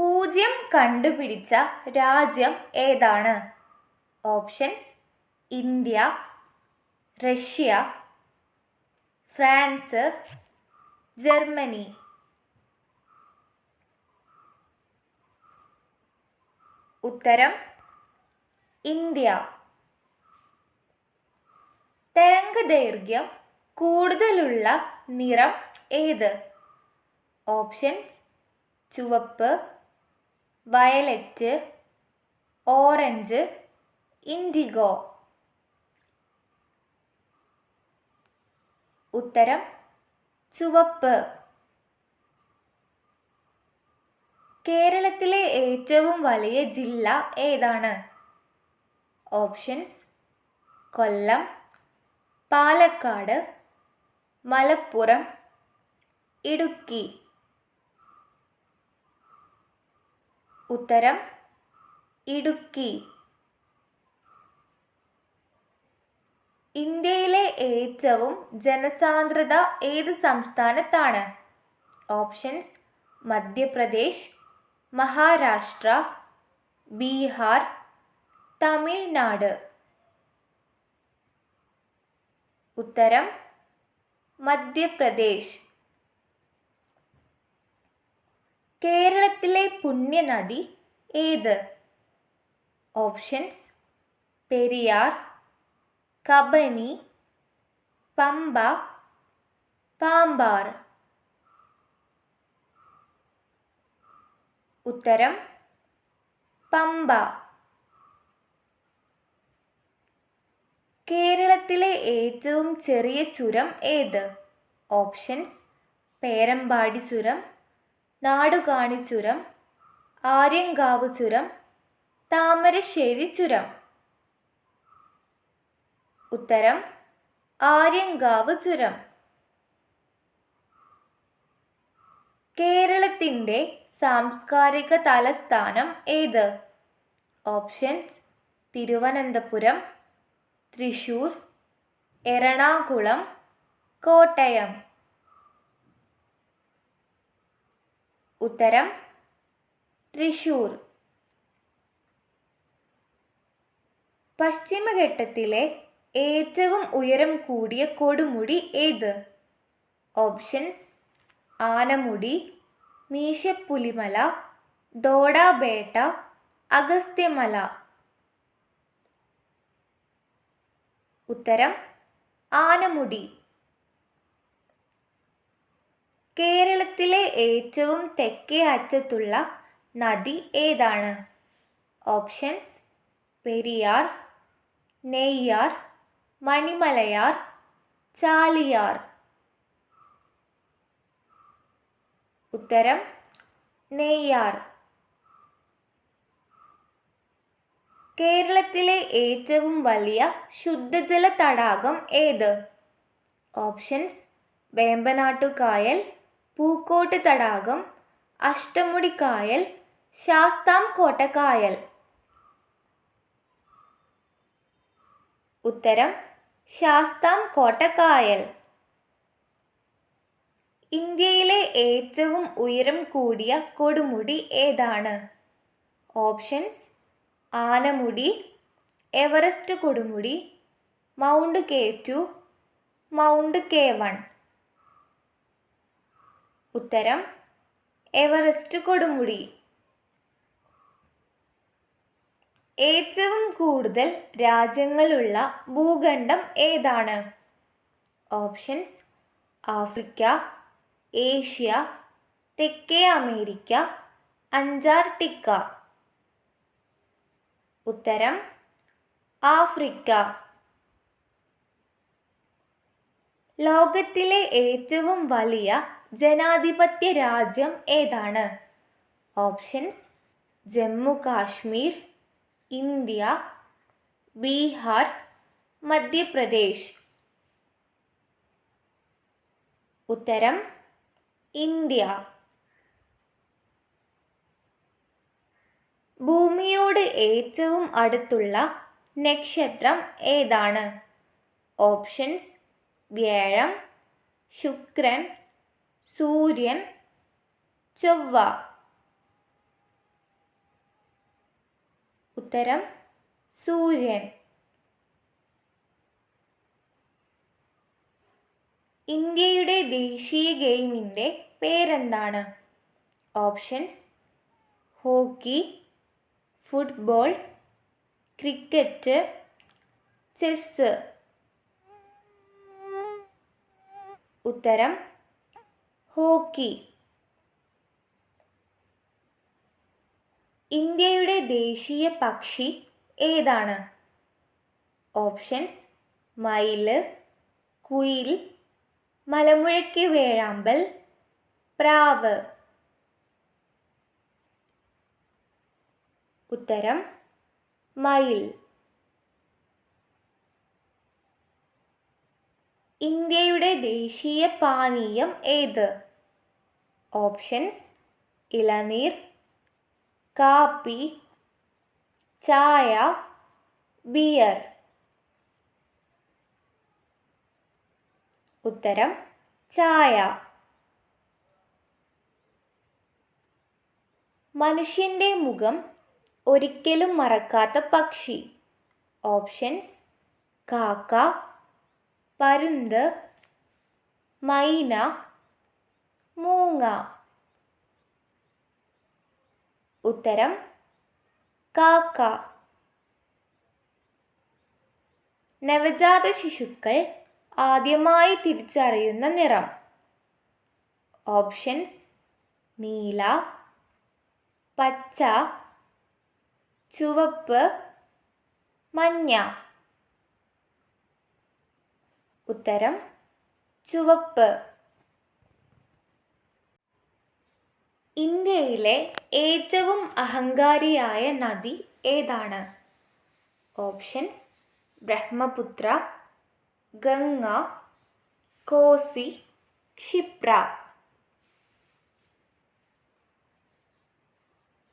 പൂജ്യം കണ്ടുപിടിച്ച രാജ്യം ഏതാണ്? Options India Russia France Germany. ഉത്തരം ഇന്ത്യ. തരംഗദൈർഘ്യം കൂടുതലുള്ള നിറം ഏത്? ഓപ്ഷൻസ് ചുവപ്പ് വയലറ്റ് ഓറഞ്ച് ഇൻഡിഗോ. ഉത്തരം ചുവപ്പ്. കേരളത്തിലെ ഏറ്റവും വലിയ ജില്ല ഏതാണ്? ഓപ്ഷൻസ് കൊല്ലം പാലക്കാട് മലപ്പുറം ഇടുക്കി. ഉത്തരം ഇടുക്കി. ഇന്ത്യയിലെ ഏറ്റവും ജനസാന്ദ്രത ഏത് സംസ്ഥാനത്താണ്? ഓപ്ഷൻസ് മധ്യപ്രദേശ് മഹാരാഷ്ട്ര ബീഹാർ തമിഴ്നാട്. ഉത്തരം മധ്യപ്രദേശ്. കേരളത്തിലെ പുണ്യനദി ഏത്? ഓപ്ഷൻസ് പെരിയാർ കബനി പമ്പ പാമ്പാർ. ഉത്തരം പമ്പ. കേരളത്തിലെ ഏറ്റവും ചെറിയ ചുരം ഏത്? ഓപ്ഷൻസ് പേരമ്പാടി ചുരം നാടുകാണി ചുരം ആര്യങ്കാവ് ചുരം താമരശ്ശേരി ചുരം ഉത്തരം ആര്യങ്കാവ് ചുരം കേരളത്തിന്റെ സാംസ്കാരിക തലസ്ഥാനം ഏത്? ഓപ്ഷൻസ് തിരുവനന്തപുരം തൃശൂർ എറണാകുളം കോട്ടയം. ഉത്തരം തൃശൂർ. പശ്ചിമഘട്ടത്തിലെ ഏറ്റവും ഉയരം കൂടിയ കൊടുമുടി ഏത്? ഓപ്ഷൻസ് ആനമുടി മീശപ്പുലിമല ദോഡാബേട്ട അഗസ്ത്യമല. ഉത്തരം ആനമുടി. കേരളത്തിലെ ഏറ്റവും തെക്കേ അറ്റത്തുള്ള നദി ഏതാണ്? ഓപ്ഷൻസ് പെരിയാർ നെയ്യാർ മണിമലയാർ ചാലിയാർ. ഉത്തരം നെയ്യാർ. കേരളത്തിലെ ഏറ്റവും വലിയ ശുദ്ധജല തടാകം ഏത്? ഓപ്ഷൻസ് വേമ്പനാട്ടുകായൽ പൂക്കോട്ട് തടാകം അഷ്ടമുടിക്കായൽ ശാസ്താം കായൽ ഉത്തരം ശാസ്താം കായൽ ഇന്ത്യയിലെ ഏറ്റവും ഉയരം കൂടിയ കൊടുമുടി ഏതാണ്? ഓപ്ഷൻസ് ആനമുടി എവറസ്റ്റ് കൊടുമുടി Mount K two Mount K one. ഉത്തരം എവറസ്റ്റ് കൊടുമുടി. ഏറ്റവും കൂടുതൽ രാജ്യങ്ങളുള്ള ഭൂഖണ്ഡം ഏതാണ്? ഓപ്ഷൻസ് ആഫ്രിക്ക ഏഷ്യ തെക്കേ അമേരിക്ക അന്റാർട്ടിക്ക. ഉത്തരം ആഫ്രിക്ക. ലോകത്തിലെ ഏറ്റവും വലിയ ജനാധിപത്യ രാജ്യം ഏതാണ്? Options Jammu Kashmir India Bihar Madhya Pradesh. ഉത്തരം ഇന്ത്യ. ഭൂമിയോട് ഏറ്റവും അടുത്തുള്ള നക്ഷത്രം ഏതാണ്? ഓപ്ഷൻസ് വ്യാഴം ശുക്രൻ സൂര്യൻ ചൊവ്വ. ഉത്തരം സൂര്യൻ. ഇന്ത്യയുടെ ദേശീയ ഗെയിമിന്റെ പേരെന്താണ്? Options hockey football cricket chess. ഉത്തരം ഹോക്കി. ഇന്ത്യയുടെ ദേശീയ പക്ഷി ഏതാണ്? ഓപ്ഷൻസ് മയിൽ കുയിൽ മലമുഴക്കി വേഴാമ്പൽ പ്രാവ്. ഉത്തരം മയിൽ. ഇന്ത്യയുടെ ദേശീയ പാനീയം ഏത്? ഓപ്ഷൻസ് ഇളനീർ കാപ്പി ചായ ബിയർ. ഉത്തരം ചായ. മനുഷ്യന്റെ മുഖം ഒരിക്കലും മറക്കാത്ത പക്ഷി. ഓപ്ഷൻസ് കാക്ക. പരുന്ത് മൈന മൂങ്ങ. ഉത്തരം കാക്ക. നവജാത ശിശുക്കൾ ആദ്യമായി തിരിച്ചറിയുന്ന നിറം. ഓപ്ഷൻസ് നീല പച്ച ചുവപ്പ് മഞ്ഞ. ഉത്തരം ചുവപ്പ്. ഇന്ത്യയിലെ ഏറ്റവും അഹങ്കാരിയായ നദി ഏതാണ്? ഓപ്ഷൻസ് ബ്രഹ്മപുത്ര ഗംഗ കോസി ക്ഷിപ്ര.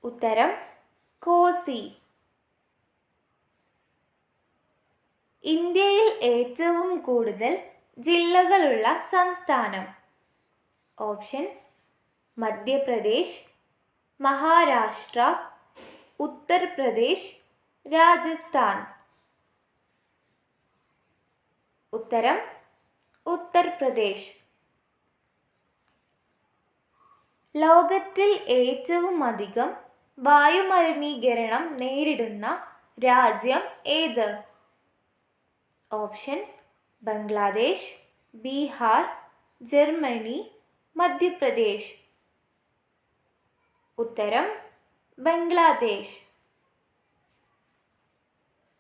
ഉത്തരം കോസി. ഇന്ത്യയിൽ ഏറ്റവും കൂടുതൽ ജില്ലകളുള്ള സംസ്ഥാനം. ഓപ്ഷൻസ് മധ്യപ്രദേശ് മഹാരാഷ്ട്ര ഉത്തർപ്രദേശ് രാജസ്ഥാൻ. ഉത്തരം ഉത്തർപ്രദേശ്. ലോകത്തിൽ ഏറ്റവും അധികം വായുമലിനീകരണം നേരിടുന്ന രാജ്യം ഏത്? Options Bangladesh Bihar Germany Madhya Pradesh. ഉത്തരം ബംഗ്ലാദേശ്.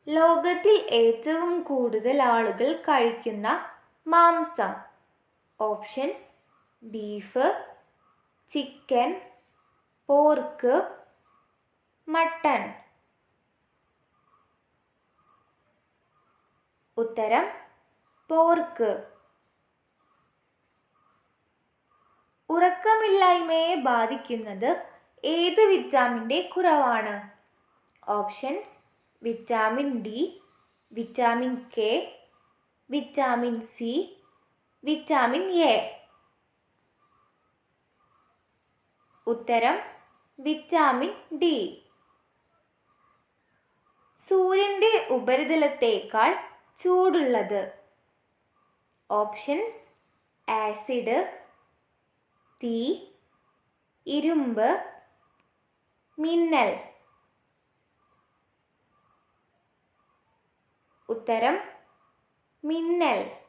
ലോകത്തിൽ ഏറ്റവും കൂടുതൽ ആളുകൾ കഴിക്കുന്ന മാംസം. Options beef chicken pork mutton. ഉത്തരം പോർക്ക്. ഉറക്കമില്ലായ്മയെ ബാധിക്കുന്നത് ഏത് വിറ്റാമിന്റെ കുറവാണ്? Options vitamin D vitamin K vitamin C vitamin A. ഉത്തരം വിറ്റാമിൻ ഡി. സൂര്യന്റെ ഉപരിതലത്തേക്കാൾ ചൂടുള്ളത്. ഓപ്ഷൻസ് ആസിഡ് തീ ഇരുമ്പ് മിന്നൽ. ഉത്തരം മിന്നൽ.